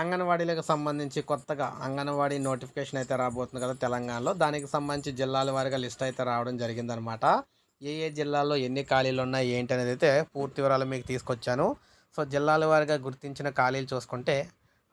అంగన్వాడీలకు సంబంధించి కొత్తగా అంగన్వాడీ నోటిఫికేషన్ అయితే రాబోతుంది కదా తెలంగాణలో. దానికి సంబంధించి జిల్లాల వారిగా లిస్ట్ అయితే రావడం జరిగిందనమాట ఏ ఏ జిల్లాల్లో ఎన్ని ఖాళీలు ఉన్నాయి ఏంటి అనేది అయితే పూర్తి వివరాలు మీకు తీసుకొచ్చాను. సో జిల్లాల వారిగా గుర్తించిన ఖాళీలు చూసుకుంటే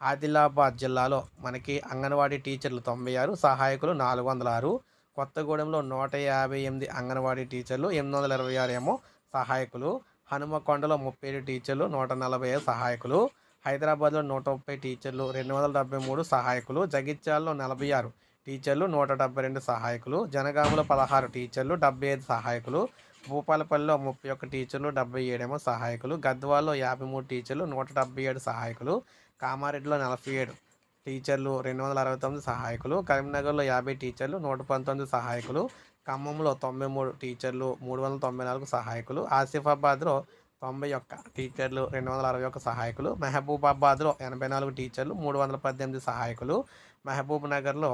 ఆదిలాబాద్ జిల్లాలో మనకి అంగన్వాడీ టీచర్లు తొంభై ఆరు సహాయకులు నాలుగు వందల ఆరు కొత్తగూడెంలో నూట యాభై ఎనిమిది అంగన్వాడీ టీచర్లు ఎనిమిది వందల ఇరవై ఆరు ఏమో సహాయకులు హనుమకొండలో ముప్పై ఏడు టీచర్లు నూట నలభై ఐదు సహాయకులు హైదరాబాద్లో నూట ముప్పై టీచర్లు రెండు వందల డెబ్బై మూడు సహాయకులు జగిత్యాలలో నలభై ఆరు టీచర్లు నూట డెబ్బై రెండు సహాయకులు జనగామలో పదహారు టీచర్లు డెబ్బై ఐదు సహాయకులు భూపాలపల్లిలో ముప్పై ఒక్క టీచర్లు డెబ్బై ఏడేమో సహాయకులు గద్వాల్లో యాభై మూడు టీచర్లు నూట డెబ్బై ఏడు సహాయకులు కామారెడ్డిలో నలభై ఏడు టీచర్లు రెండు వందల అరవై తొమ్మిది సహాయకులు కరీంనగర్లో యాభై టీచర్లు నూట పంతొమ్మిది సహాయకులు ఖమ్మంలో తొంభై మూడు టీచర్లు మూడు వందల తొంభై నాలుగు సహాయకులు ఆసిఫాబాద్లో తొంభై ఒక్క టీచర్లు రెండు వందల అరవై ఒక్క సహాయకులు మహబూబాబాద్లో ఎనభై నాలుగు టీచర్లు మూడు వందల పద్దెనిమిది సహాయకులు మహబూబ్ నగర్లో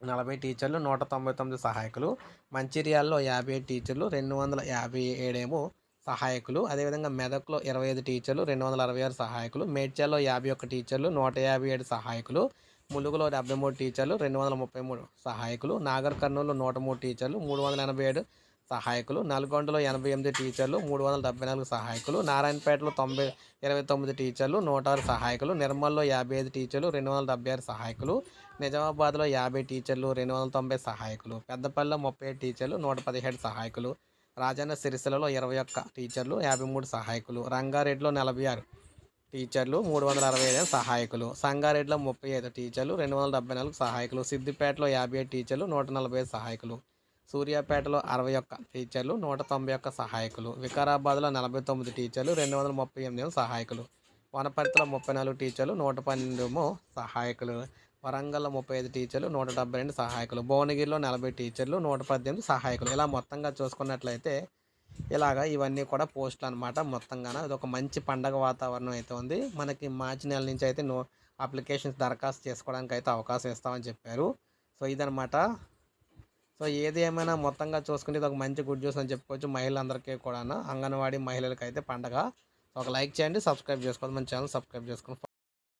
నలభై టీచర్లు నూట తొంభై తొమ్మిది సహాయకులు మంచిర్యాలలో యాభై ఏడు టీచర్లు రెండు వందల యాభై ఏడేమో సహాయకులు అదేవిధంగా మెదక్లో ఇరవై ఐదు టీచర్లు రెండు వందల అరవై ఆరు సహాయకులు మేడ్చల్లో యాభై ఒక్క టీచర్లు నూట యాభై ఏడు సహాయకులు ములుగులో డెబ్బై మూడు టీచర్లు రెండు వందల ముప్పై మూడు సహాయకులు నాగర్ కర్నూలు నూట మూడు టీచర్లు మూడు వందల ఎనభై ఏడు సహాయకులు నల్గొండలో ఎనభై ఎనిమిది టీచర్లు మూడు వందల డెబ్బై నాలుగు సహాయకులు నారాయణపేటలో తొంభై ఇరవై తొమ్మిది టీచర్లు నూట ఆరు సహాయకులు నిర్మల్లో యాభై ఐదు టీచర్లు రెండు వందల డెబ్బై ఆరు సహాయకులు నిజామాబాద్లో యాభై టీచర్లు రెండు వందల తొంభై సహాయకులు పెద్దపల్లిలో ముప్పై ఏడు టీచర్లు నూట పదిహేడు సహాయకులు రాజన్న సిరిసిలలో ఇరవై ఒక్క టీచర్లు యాభై మూడు సహాయకులు రంగారెడ్డిలో నలభై ఆరు టీచర్లు మూడు వందల అరవై ఐదు సహాయకులు సంగారెడ్డిలో ముప్పై ఐదు టీచర్లు రెండు వందల డెబ్బై నాలుగు సహాయకులు సిద్దిపేటలో యాభై ఐదు టీచర్లు నూట నలభై ఐదు సహాయకులు సూర్యాపేటలో అరవై ఒక్క టీచర్లు నూట తొంభై ఒక్క సహాయకులు వికారాబాద్లో నలభై తొమ్మిది టీచర్లు రెండు వందల ముప్పై ఎనిమిది సహాయకులు వనపర్తిలో ముప్పై నాలుగు టీచర్లు నూట పన్నెండు సహాయకులు వరంగల్లో ముప్పై ఐదు టీచర్లు నూట డెబ్బై రెండు సహాయకులు భువనగిరిలో నలభై టీచర్లు నూట పద్దెనిమిది సహాయకులు. ఇలా మొత్తంగా చూసుకున్నట్లయితే ఇలాగా ఇవన్నీ కూడా పోస్టులు అనమాట మొత్తంగా ఇది ఒక మంచి పండగ వాతావరణం అయితే ఉంది. మనకి మార్చి నెల నుంచి అయితే నో అప్లికేషన్స్ దరఖాస్తు చేసుకోవడానికి అయితే అవకాశం ఇస్తామని చెప్పారు. సో ఇదనమాట సో ఏది ఏమైనా మొత్తంగా చూసుకుంటే ఇది ఒక మంచి గుడ్ న్యూస్ అని చెప్పుకోవచ్చు మహిళలందరికీ కూడా అంగన్వాడీ మహిళలకి అయితే పండగ. సో ఒక లైక్ చేయండి సబ్స్క్రైబ్ చేసుకోండి మన ఛానల్ సబ్స్క్రైబ్ చేసుకోండి